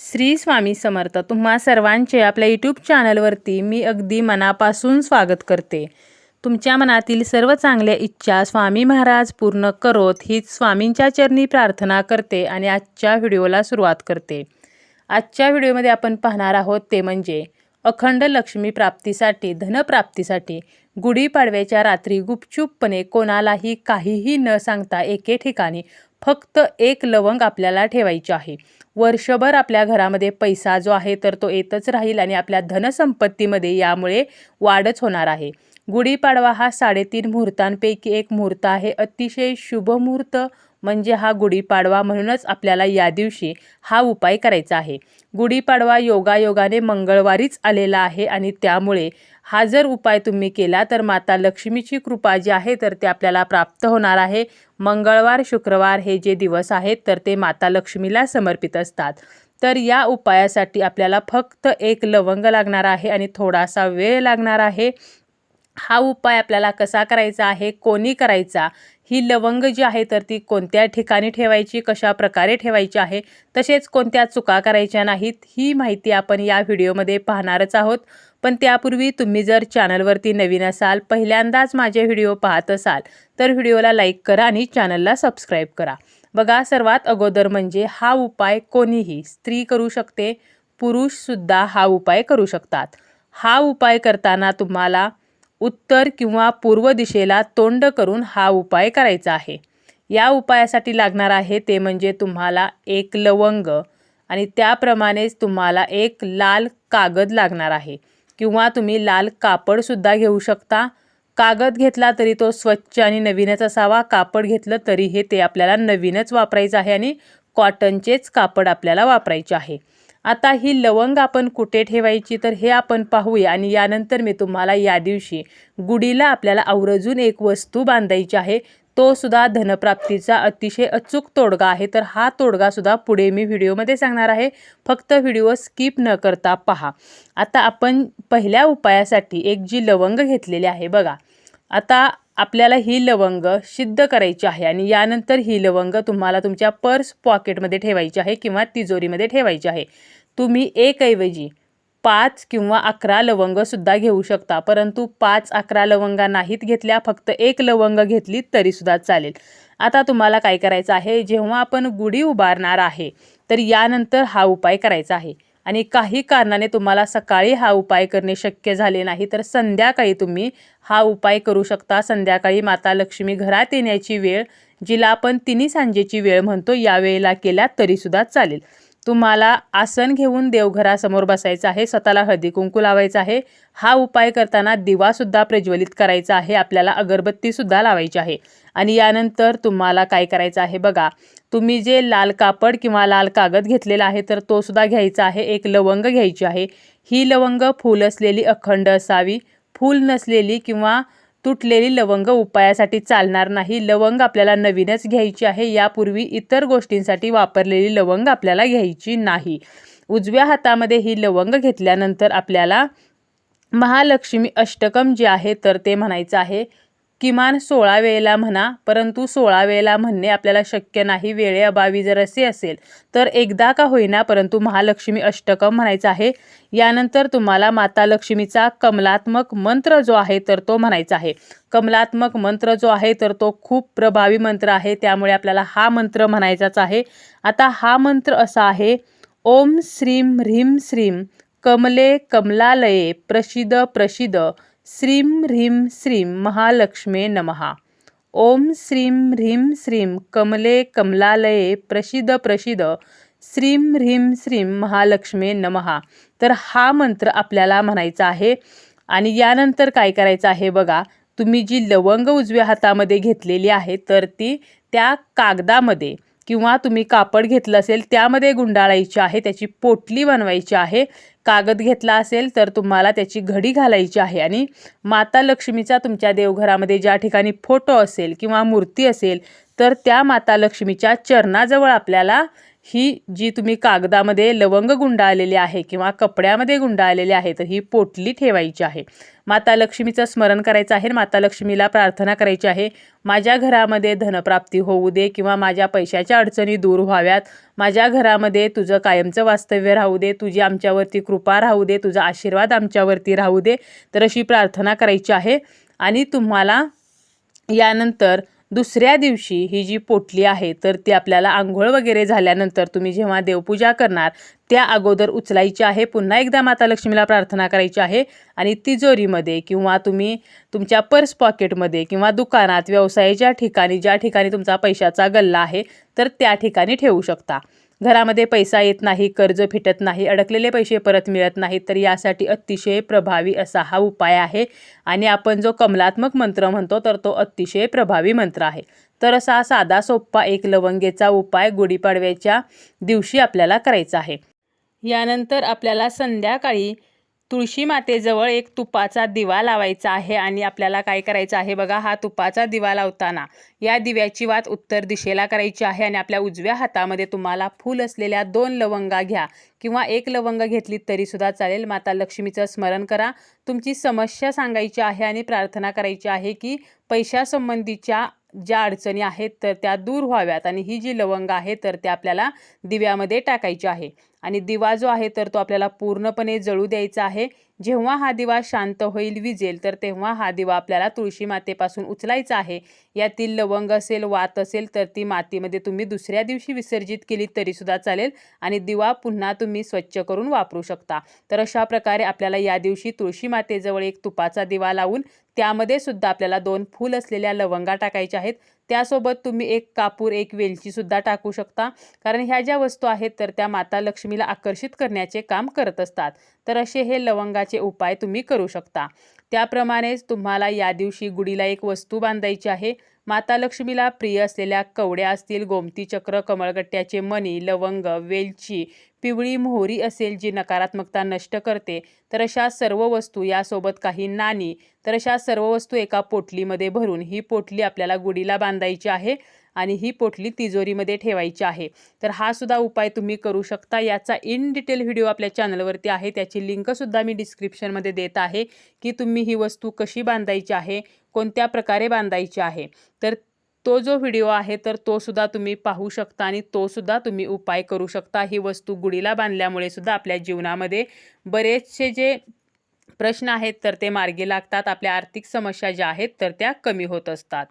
श्री स्वामी समर्थ तुम्हा सर्वांचे आपल्या यूट्यूब चॅनलवरती मी अगदी मनापासून स्वागत करते. तुमच्या मनातील सर्व चांगल्या इच्छा स्वामी महाराज पूर्ण करोत हीच स्वामींच्या चरणी प्रार्थना करते आणि आजच्या व्हिडिओला सुरुवात करते. आजच्या व्हिडिओमध्ये आपण पाहणार आहोत ते म्हणजे अखंड लक्ष्मी प्राप्तीसाठी धनप्राप्तीसाठी गुढीपाडव्याच्या रात्री गुपचूपपणे कोणालाही काहीही न सांगता एके ठिकाणी फक्त एक लवंग आपल्याला ठेवायची आहे. वर्षभर आपल्या घरामध्ये पैसा जो आहे तर तो येतच राहील आणि आपल्या धनसंपत्तीमध्ये यामुळे वाढच होणार आहे. गुढीपाडवा हा साडेतीन मुहूर्तांपैकी एक मुहूर्त आहे. अतिशय शुभ मुहूर्त म्हणजे हा गुढीपाडवा म्हणूनच आपल्याला या दिवशी हा उपाय करायचा आहे. गुढीपाडवा योगायोगाने मंगळवारीच आलेला आहे आणि त्यामुळे हा जर उपाय तुम्ही केला तर माता लक्ष्मीची कृपा जी आहे तर ते आपल्याला प्राप्त होणार आहे. मंगळवार शुक्रवार हे जे दिवस आहेत तर ते माता लक्ष्मीला समर्पित असतात. तर या उपायासाठी आपल्याला फक्त एक लवंग लागणार आहे आणि थोडासा वेळ लागणार आहे. हा उपाय आपल्याला कसा करायचा आहे कोणी करायचा ही लवंग जी आहे तर ती कोणत्या ठिकाणी ठेवायची कशा प्रकारे ठेवायची आहे तसेच कोणत्या चुका करायच्या नाहीत ही माहिती आपण या व्हिडिओमध्ये पाहणारच आहोत. पण त्यापूर्वी तुम्ही जर चॅनलवरती नवीन असाल पहिल्यांदाच माझे व्हिडिओ पाहत असाल तर व्हिडिओला लाईक करा आणि चॅनलला सबस्क्राईब करा. बघा सर्वात अगोदर म्हणजे हा उपाय कोणीही स्त्री करू शकते पुरुषसुद्धा हा उपाय करू शकतात. हा उपाय करताना तुम्हाला उत्तर किंवा पूर्व दिशेला तोंड करून हा उपाय करायचा आहे. या उपायासाठी लागणार आहे ते म्हणजे तुम्हाला एक लवंग आणि त्याप्रमाणेच तुम्हाला एक लाल कागद लागणार आहे. किंवा तुम्ही लाल कापडसुद्धा घेऊ शकता. कागद घेतला तरी तो स्वच्छ आणि नवीनच असावा. कापड घेतलं तरी हे ते आपल्याला नवीनच वापरायचं आहे आणि कॉटनचेच कापड आपल्याला वापरायचे आहे. आता ही लवंग आपण कुठे ठेवायची तर हे आपण पाहूया आणि यानंतर मी तुम्हाला या दिवशी गुढीला आपल्याला आवर्जून एक वस्तू बांधायची आहे. तो सुद्धा धनप्राप्तीचा अतिशय अचूक तोडगा आहे. तर हा तोडगा सुद्धा पुढे मी व्हिडिओमध्ये सांगणार आहे. फक्त व्हिडिओ स्किप न करता पहा. आता आपण पहिल्या उपायासाठी एक जी लवंग घेतलेली आहे बघा. आता आपल्याला ही लवंग सिद्ध करायची आहे आणि यानंतर ही लवंग तुम्हाला तुमच्या पर्स पॉकेटमध्ये ठेवायची आहे किंवा तिजोरीमध्ये ठेवायची आहे. तुम्ही एकऐवजी पाच किंवा अकरा लवंगसुद्धा घेऊ शकता. परंतु पाच अकरा लवंगा नाहीत घेतल्या फक्त एक लवंग घेतली तरीसुद्धा चालेल. आता तुम्हाला काय करायचं आहे? जेव्हा आपण गुढी उभारणार आहे तर यानंतर हा उपाय करायचा आहे. आणि काही कारणाने तुम्हाला सकाळी हा उपाय करणे शक्य झाले नाही तर संध्याकाळी तुम्ही हा उपाय करू शकता. संध्याकाळी माता लक्ष्मी घरात येण्याची वेळ जिला आपण तिन्ही सांजेची वेळ म्हणतो या वेळेला केल्या तरीसुद्धा चालेल. तुम्हाला आसन घेऊन देवघरासमोर बसायचं आहे स्वतःला हळदी कुंकू लावायचं आहे. हा उपाय करताना दिवासुद्धा प्रज्वलित करायचा आहे आपल्याला अगरबत्तीसुद्धा लावायची आहे. आणि यानंतर तुम्हाला काय करायचं आहे बघा तुम्ही जे लाल कापड किंवा लाल कागद घेतलेला आहे तर तो सुद्धा घ्यायचा आहे. एक लवंग घ्यायची आहे. ही लवंग फूल असलेली अखंड असावी. फूल नसलेली किंवा तुटलेली लवंग उपायासाठी चालणार नाही. लवंग आपल्याला नवीनच घ्यायची आहे. यापूर्वी इतर गोष्टींसाठी वापरलेली लवंग आपल्याला घ्यायची नाही. उजव्या हातामध्ये ही लवंग घेतल्यानंतर आपल्याला महालक्ष्मी अष्टकम जे आहे तर ते म्हणायचं आहे किमान सोळा वेळेला म्हणा परंतु सोळा वेळेला म्हणणे आपल्याला शक्य नाही. वेळेअभावी जर असे असेल तर एकदा का होईना परंतु महालक्ष्मी अष्टकम म्हणायचं आहे. यानंतर तुम्हाला माता लक्ष्मीचा कमलात्मक मंत्र जो आहे तर तो म्हणायचा आहे. कमलात्मक मंत्र जो आहे तर तो खूप प्रभावी मंत्र आहे. त्यामुळे आपल्याला हा मंत्र म्हणायचाच आहे. आता हा मंत्र असा आहे ओम श्रीम ह्रीम श्रीम कमले कमलालये प्रसिद्ध प्रसिद्ध श्रीं ह्रीं श्रीं महालक्ष्मे नमहा ओम श्रीं ह्रीं श्रीं कमले कमलालये प्रसिद प्रसिद श्रीं ह्रीं श्रीं महालक्ष्मे नमहा तर हा मंत्र आपल्याला म्हणायचा आहे आणि यानंतर काय करायचं आहे बघा तुम्ही जी लवंग उजव्या हातामध्ये घेतलेली आहे तर ती त्या कागदामध्ये किंवा तुम्ही कापड घेतलं असेल त्यामध्ये गुंडाळायची आहे त्याची पोटली बनवायची आहे कागद घेतला असेल तर तुम्हाला त्याची घडी घालायची आहे. आणि माता लक्ष्मीचा तुमच्या देवघरामध्ये ज्या ठिकाणी फोटो असेल किंवा मूर्ती असेल तर त्या माता लक्ष्मीच्या चरणाजवळ आपल्याला ही जी तुम्ही कागदामध्ये लवंग गुंडाळलेली आहे किंवा कपड्यामध्ये गुंडाळलेली आहे तर ही पोटली ठेवायची आहे. माता लक्ष्मीचं स्मरण करायचं आहे माता लक्ष्मीला प्रार्थना करायची आहे माझ्या घरामध्ये धनप्राप्ती होऊ दे किंवा माझ्या पैशाच्या अडचणी दूर व्हाव्यात माझ्या घरामध्ये तुझं कायमचं वास्तव्य राहू दे तुझी आमच्यावरती कृपा राहू दे तुझा आशीर्वाद आमच्यावरती राहू दे तर अशी प्रार्थना करायची आहे. आणि तुम्हाला यानंतर दुसऱ्या दिवशी ही जी पोटली आहे तर ती आपल्याला आंघोळ वगैरे झाल्यानंतर तुम्ही जेव्हा देवपूजा करणार त्या अगोदर उचलायची आहे. पुन्हा एकदा माता लक्ष्मीला प्रार्थना करायची आहे आणि तिजोरीमध्ये किंवा तुम्ही तुमच्या पर्स पॉकेटमध्ये किंवा दुकानात व्यवसायाच्या ठिकाणी ज्या ठिकाणी तुमचा पैशाचा गल्ला आहे तर त्या ठिकाणी ठेवू शकता. घरामध्ये पैसा येत नाही कर्ज फिटत नाही अडकलेले पैसे परत मिळत नाहीत तर यासाठी अतिशय प्रभावी असा हा उपाय आहे. आणि आपण जो कमलात्मक मंत्र म्हणतो तर तो अतिशय प्रभावी मंत्र आहे. तर असा साधा सोप्पा एक लवंगेचा उपाय गुढीपाडव्याच्या दिवशी आपल्याला करायचा आहे. यानंतर आपल्याला संध्याकाळी तुळशी मातेजवळ एक तुपाचा दिवा लावायचा आहे आणि आपल्याला काय करायचं आहे बघा हा तुपाचा दिवा लावताना या दिव्याची वात उत्तर दिशेला करायची आहे आणि आपल्या उजव्या हातामध्ये तुम्हाला फूल असलेल्या दोन लवंगा घ्या किंवा एक लवंग घेतली तरीसुद्धा चालेल. माता लक्ष्मीचं स्मरण करा. तुमची समस्या सांगायची आहे आणि प्रार्थना करायची आहे की पैशासंबंधीच्या ज्या अडचणी आहेत तर त्या दूर व्हाव्यात आणि ही जी लवंग आहे तर त्या आपल्याला दिव्यामध्ये टाकायची आहे. आणि दिवा जो आहे तर तो आपल्याला पूर्णपणे जळू द्यायचा आहे. जेव्हा हा दिवा शांत होईल विजेल तर तेव्हा हा दिवा आपल्याला तुळशी मातेपासून उचलायचा आहे. यातील लवंग असेल वात असेल तर ती मातीमध्ये तुम्ही दुसऱ्या दिवशी विसर्जित केली तरीसुद्धा चालेल आणि दिवा पुन्हा तुम्ही स्वच्छ करून वापरू शकता. तर अशा प्रकारे आपल्याला या दिवशी तुळशी मातेजवळ एक तुपाचा दिवा लावून त्यामध्ये सुद्धा आपल्याला दोन फूल असलेल्या लवंगा टाकायच्या आहेत. त्यासोबत तुम्ही एक कापूर एक वेलचीसुद्धा टाकू शकता. कारण ह्या ज्या वस्तू आहेत तर त्या माता लक्ष्मीला आकर्षित करण्याचे काम करत असतात. तर असे हे लवंगाचे उपाय तुम्ही करू शकता. त्याप्रमाणेच तुम्हाला या दिवशी गुढीला एक वस्तू बांधायची आहे. माता लक्ष्मीला प्रिय असलेल्या कवड्या असतील गोमती चक्र कमळगट्ट्याचे मणी लवंग वेलची पिवळी मोहरी असेल जी नकारात्मकता नष्ट करते तर अशा सर्व वस्तू यासोबत काही नाणी तर अशा सर्व वस्तू एका पोटलीमध्ये भरून ही पोटली आपल्याला गुढीला बांधायची आहे. आणि ही पोटली तिजोरीमध्ये ठेवायची आहे. तर हा सुद्धा उपाय तुम्ही करू शकता. याचा इन डिटेल व्हिडिओ आपल्या चॅनलवरती आहे. त्याची लिंकसुद्धा मी डिस्क्रिप्शनमध्ये देत आहे की तुम्ही ही वस्तू कशी बांधायची आहे कोणत्या प्रकारे बांधायची आहे. तर तो जो व्हिडिओ आहे तर तो सुद्धा तुम्ही पाहू शकता आणि तो सुद्धा तुम्ही उपाय करू शकता. ही वस्तू गुढीला बांधल्यामुळे सुद्धा आपल्या जीवनामध्ये बरेचसे जे प्रश्न आहेत तर ते मार्गी लागतात. आपल्या आर्थिक समस्या ज्या आहेत तर त्या कमी होत असतात.